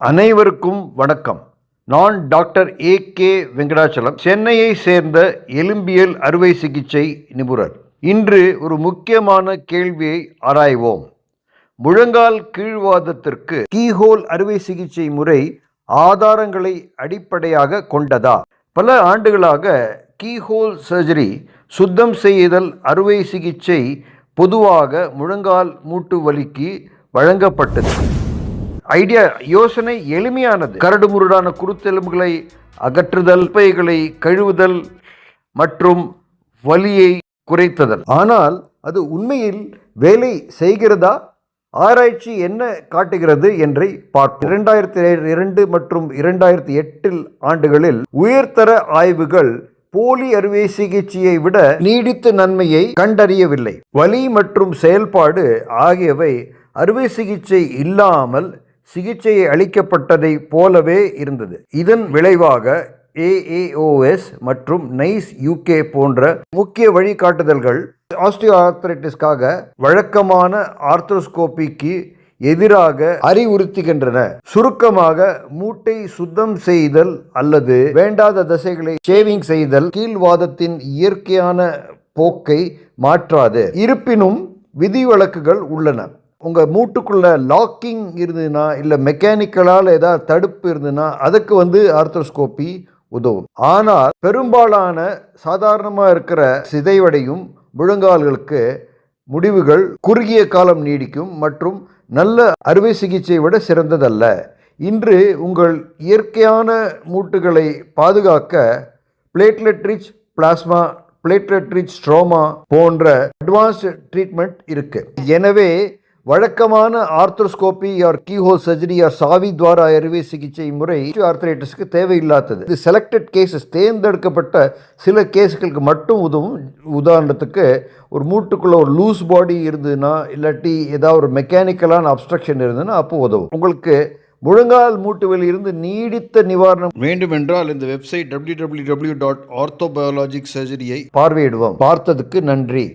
அனைவருக்கும் வணக்கம். நான் டாக்டர் ஏ கே வெங்கடாச்சலம் சென்னையை சேர்ந்த எலும்பியல் அறுவை சிகிச்சை நிபுணர். இன்று ஒரு முக்கியமான கேள்வியை ஆராய்வோம். முழங்கால் கீழ்வாதத்திற்கு கீஹோல் அறுவை சிகிச்சை முறை ஆதாரங்களை அடிப்படையாக கொண்டதா? பல ஆண்டுகளாக கீஹோல் சர்ஜரி சுத்தம் செய்தல் அறுவை சிகிச்சை பொதுவாக முழங்கால் மூட்டு வலிக்கு வழங்கப்பட்டது. ஐடியா யோசனை எளிமையானது. கரடுமுரடான குருத்தெலும்புகளை அகற்றுதல் பைகளை கழுவுதல் மற்றும் வலியை குறைத்ததல். ஆனால் அது உண்மையில் வேலை செய்கிறதா? ஆராய்ச்சி என்ன காட்டுகிறது என்றை பார்ப்போம். இரண்டாயிரத்தி இரண்டு மற்றும் இரண்டாயிரத்தி எட்டில் ஆண்டுகளில் உயர்தர ஆய்வுகள் போலி அறுவை சிகிச்சையை விட நீடித்த நன்மையை கண்டறியவில்லை. வலி மற்றும் செயல்பாடு ஆகியவை அறுவை சிகிச்சை இல்லாமல் சிகிச்சை அளிக்கப்பட்டதை போலவே இருந்தது. இதன் விளைவாக ஏஏஓஎஸ் மற்றும் நைஸ் யூகே போன்ற முக்கிய வழிகாட்டுதல்கள் ஆஸ்டியோ ஆர்த்தரைட்டிஸ்க்காக வழக்கமான ஆர்த்தோஸ்கோபிக்கு எதிராக அறிவுறுத்துகின்றன. சுருக்கமாக மூட்டை சுத்தம் செய்தல் அல்லது வேண்டாத தசைகளை ஷேவிங் செய்தல் கீழ்வாதத்தின் இயற்கையான போக்கை மாற்றாது. இருப்பினும் விதிவிலக்குகள் உள்ளன. உங்கள் மூட்டுக்குள்ள லாக்கிங் இருந்ததுன்னா இல்லை மெக்கானிக்கலால் ஏதாவது தடுப்பு இருந்ததுன்னா அதுக்கு வந்து ஆர்த்தோஸ்கோப்பி உதவும். ஆனால் பெரும்பாலான சாதாரணமாக இருக்கிற சிதைவடையும் முழங்கால்களுக்கு முடிவுகள் குறுகிய காலம் நீடிக்கும் மற்றும் நல்ல அறுவை சிகிச்சை விட சிறந்ததல்ல. இன்று உங்கள் இயற்கையான மூட்டுகளை பாதுகாக்க platelet rich plasma platelet rich stroma போன்ற அட்வான்ஸ்டு ட்ரீட்மெண்ட் இருக்குது எனவே வழக்கமான arthroscopy or keyhole surgery or சாவி துவார அறுவை சிகிச்சை முறை ஆர்த்தரைட்டிஸ்க்கு தேவையில்லாதது. இது செலக்டட் கேசஸ் தேர்ந்தெடுக்கப்பட்ட சில கேஸுகளுக்கு மட்டும் உதவும். உதாரணத்துக்கு ஒரு மூட்டுக்குள்ளே ஒரு லூஸ் பாடி இருந்ததுன்னா இல்லாட்டி ஏதாவது ஒரு மெக்கானிக்கலான அப்ஸ்ட்ரக்ஷன் இருந்ததுன்னா அப்போ உதவும். உங்களுக்கு முழங்கால் மூட்டுவில் இருந்து நீடித்த நிவாரணம் வேண்டுமென்றால் இந்த வெப்சைட் www.orthobiologic surgery-ஐ பார்வையிடுவோம். பார்த்ததுக்கு நன்றி.